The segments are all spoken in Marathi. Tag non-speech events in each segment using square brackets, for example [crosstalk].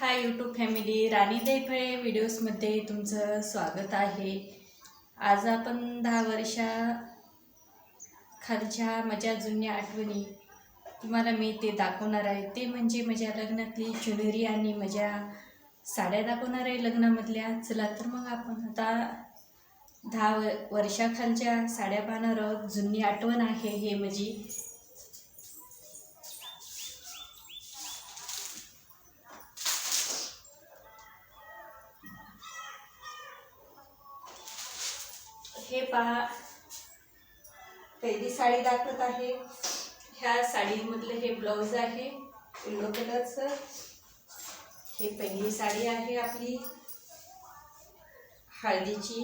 हाय यूट्यूब फॅमिली राणी देफळे व्हिडिओजमध्ये तुमचं स्वागत आहे. आज आपण दहा वर्षा खालच्या माझ्या जुन्या आठवणी तुम्हाला मी ते दाखवणार आहे. ते म्हणजे माझ्या लग्नातली ज्वेलरी आणि माझ्या साड्या दाखवणार आहे लग्नामधल्या. चला तर मग आपण आता दहा वर्षाखालच्या साड्या पाहणार आहोत. जुनी आठवण आहे हे माझी. हे पहा. पहिली साडी दाखवत आहे. ह्या साडीमधलं हे ब्लाऊज आहे येलो कलरचं. हे पहिली साडी आहे आपली. हळदीची.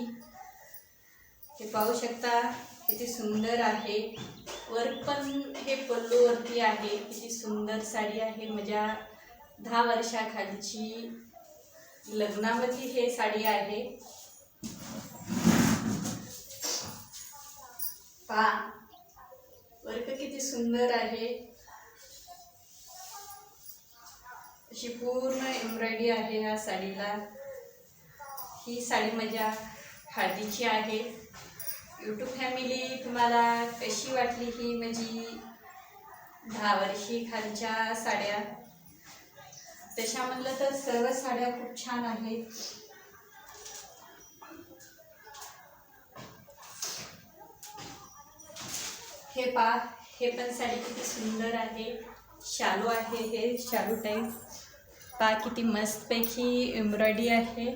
हे पाहू शकता किती सुंदर आहे. वर पण हे पल्लूवरती आहे. किती सुंदर साडी आहे. माझ्या दहा वर्षाखालची लग्नामध्ये हे साडी आहे. पहा वर्क किती सुंदर आहे. अशी पूर्ण एम्ब्रॉयडरी आहे या साडीला. ही साडी माझ्या हळदीची आहे. यूट्यूब फॅमिली तुम्हाला कशी वाटली ही माझी दहा वर्षी खालच्या साड्या? तशा म्हणलं तर सर्व साड्या खूप छान आहेत. हे पा हे पण साडी किती सुंदर आहे. शालू आहे हे शालू टाईप पा किती मस्तपैकी एम्ब्रॉयडरी आहे.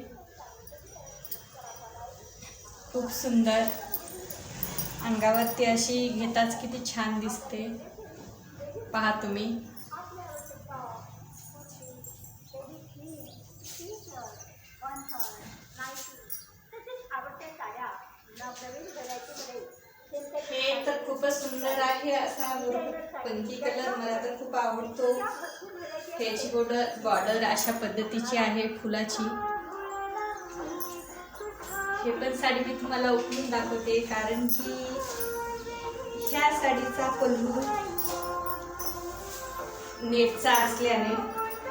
खूप सुंदर. अंगावरती अशी घेताच किती छान दिसते. पहा तुम्ही. [laughs] हे तर खूपच सुंदर आहे असा पंथी कलर मला तर खूप आवडतो. ह्याची बॉर्डर बॉर्डर अशा पद्धतीची आहे फुलाची. हे पण साडी मी तुम्हाला उकळून दाखवते कारण की ह्या साडीचा पल्लू नेटचा असल्याने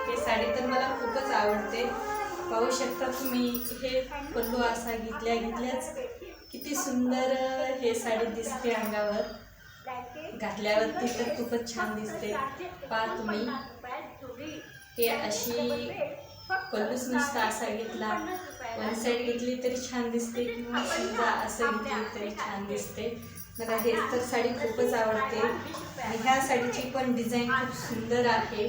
हे साडी तर मला खूपच आवडते. पाहू शकता तुम्ही हे पल्लू असा घेतल्या घेतल्याच किती सुंदर हे साडी दिसते अंगावर. घातल्यावरती तर खूपच छान दिसते. पा तुम्ही. हे अशी पल्लूच नुसता असा घेतला. वन साईड घेतली तरी छान दिसते किंवा समजा असं घेतली तरी छान दिसते. मला हे तर साडी खूपच आवडते. आणि ह्या साडीची पण डिझाईन खूप सुंदर आहे.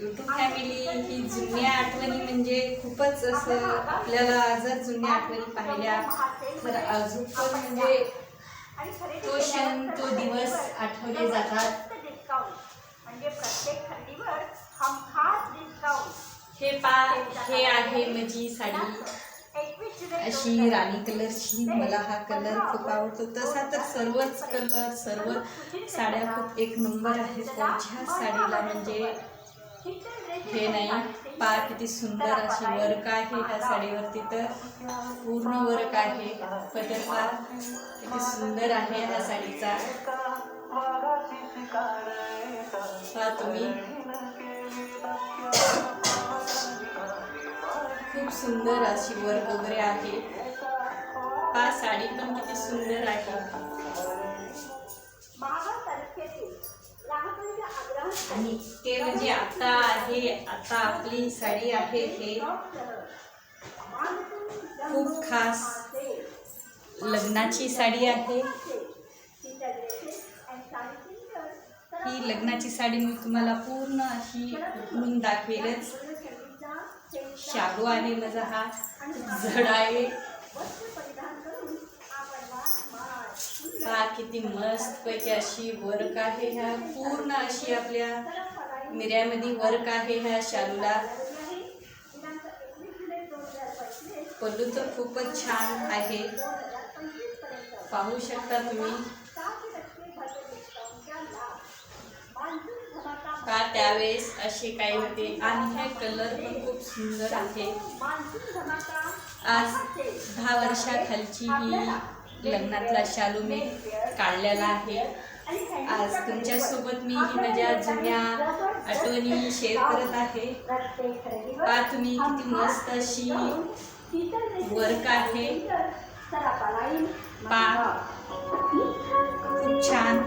युट्यूब फॅमिली ही जुन्या आठवणी म्हणजे खूपच असं आपल्याला जर जुन्या आठवणी पाहिल्या तर अजून पण म्हणजे तो क्षण तो दिवस आठवले जातात. हे पा हे आहे माझी साडी. अशी राणी कलरची मला हा कलर खूप आवडतो. तसा तर सर्वच कलर सर्व साड्या खूप एक नंबर आहेत. त्यांच्या साडीला म्हणजे हे नाही पा किती सुंदर अशी वर्क आहे ह्या साडीवरती तर पूर्ण वर्क आहे. पदर पा किती सुंदर आहे ह्या साडीचा. पहा तुम्ही. खूप सुंदर अशी वर्क वगैरे आहे. पा साडी पण किती सुंदर आहे. आणि ते म्हणजे आता आहे आता आपली साडी आहे हे खूप खास लग्नाची साडी आहे. ही लग्नाची साडी मी तुम्हाला पूर्ण अशी उठून दाखवेलच. शागो आहे माझा हा जड आहे. पहा किती मस्त पैकी अशी वर्क आहे ह्या. पूर्ण अशी आपल्या मिऱ्यामध्ये वर्क आहे ह्या शालूला. पल्लू तर खूपच छान आहे. पाहू शकता तुम्ही. का त्यावेळेस असे काही होते? आणि हे कलर पण खूप सुंदर आहे. आज दहा वर्षाखालची ही लग्नातला शालू मी काढलेला आहे. आज तुमच्यासोबत मी ही माझ्या जुन्या आठवणी शेअर करत आहे. पा तुम्ही किती मस्त अशी वर्क आहे. पा खूप छान.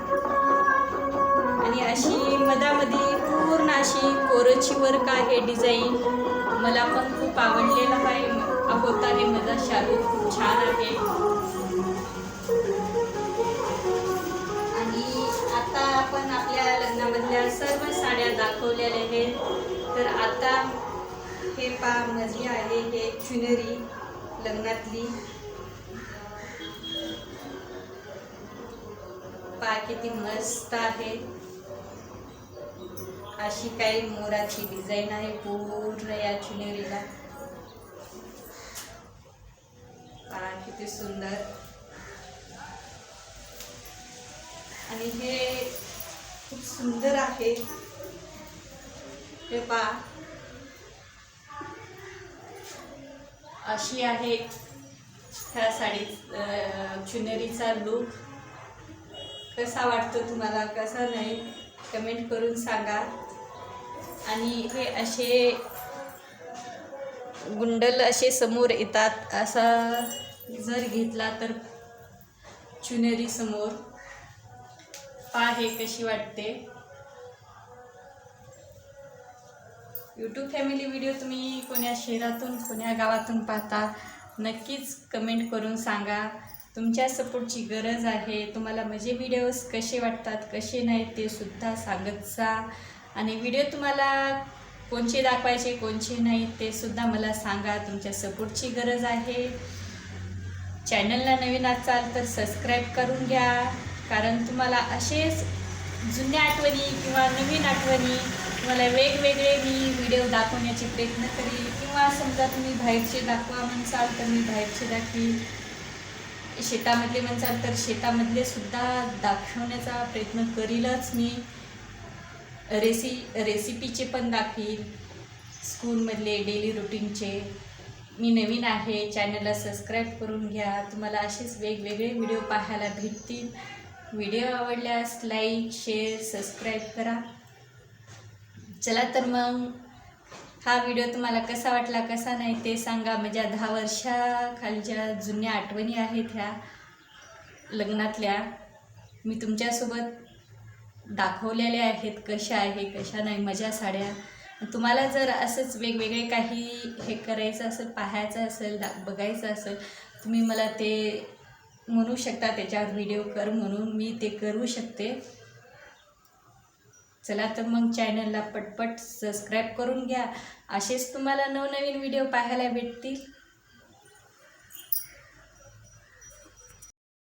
आणि अशी मधामध्ये पूर्ण अशी कोरची वर्क आहे डिझाईन मला पण खूप आवडलेला आहे. होता हे माझा शालू खूप छान आहे. पण साड्या दाखवलेल्या आहेत. तर आता हे पा मजली आहे हे चुनरी लग्नातली. पा किती मस्त आहे. अशी काही मोराची डिझाईन आहे पूर्ण या चुनरीला. पा किती सुंदर. आणि हे खूप सुंदर आहे. हे पहा. अशी आहे ह्या साडी चुनरीचा लूक कसा वाटतो तुम्हाला? कसा नाही? कमेंट करून सांगा. आणि हे असे गुंडल असे समोर येतात. असा जर घेतला तर चुनरी समोर. पहा हे कशी वाटते? यूट्यूब फॅमिली व्हिडिओ तुम्ही कोण्या शहरातून कोण्या गावातून पाहता नक्कीच कमेंट करून सांगा. तुमच्या सपोर्टची गरज आहे. तुम्हाला माझे व्हिडिओज कसे वाटतात कसे नाहीत ते सुद्धा सांगत जा. आणि व्हिडिओ तुम्हाला कोणचे दाखवायचे कोणचे नाहीत ते सुद्धा मला सांगा. तुमच्या सपोर्टची गरज आहे. चॅनलला नवीन असाल तर सबस्क्राईब करून घ्या. कारण तुम्हाला असेच जुन्या आठवणी किंवा नवीन आठवणी तुम्हाला वेगवेगळे मी व्हिडिओ दाखवण्याचे प्रयत्न करील किंवा समजा तुम्ही बाहेरचे दाखवा म्हणसाल तर मी बाहेरचे दाखवील शेतामधले म्हणसाल तर शेतामधले सुद्धा दाखवण्याचा प्रयत्न करीलच मी. रेसि रेसिपीचे पण दाखवील स्कूलमधले डेली रुटीनचे. मी नवीन आहे चॅनलला सबस्क्राईब करून घ्या. तुम्हाला असेच वेगवेगळे व्हिडिओ पाहायला भेटतील. व्हिडिओ आवडल्यास लाईक शेअर सबस्क्राईब करा. चला तर मग हा व्हिडिओ तुम्हाला कसा वाटला कसा नाही ते सांगा. म्हणजे माझ्या दहा वर्षाखालच्या जुन्या आठवणी आहेत ह्या लग्नातल्या. मी तुमच्यासोबत दाखवलेल्या आहेत कशा आहे कशा नाही माझ्या साड्या. तुम्हाला जर असंच वेगवेगळे काही हे करायचं असेल पाहायचं असेल दा बघायचं असेल तुम्ही मला ते म्हणू शकता त्याच्यावर व्हिडिओ कर म्हणून मी ते करू शकते. चला तर मग चॅनलला पटपट सबस्क्राईब करून घ्या. असेच तुम्हाला नवनवीन व्हिडिओ पाहायला भेटतील.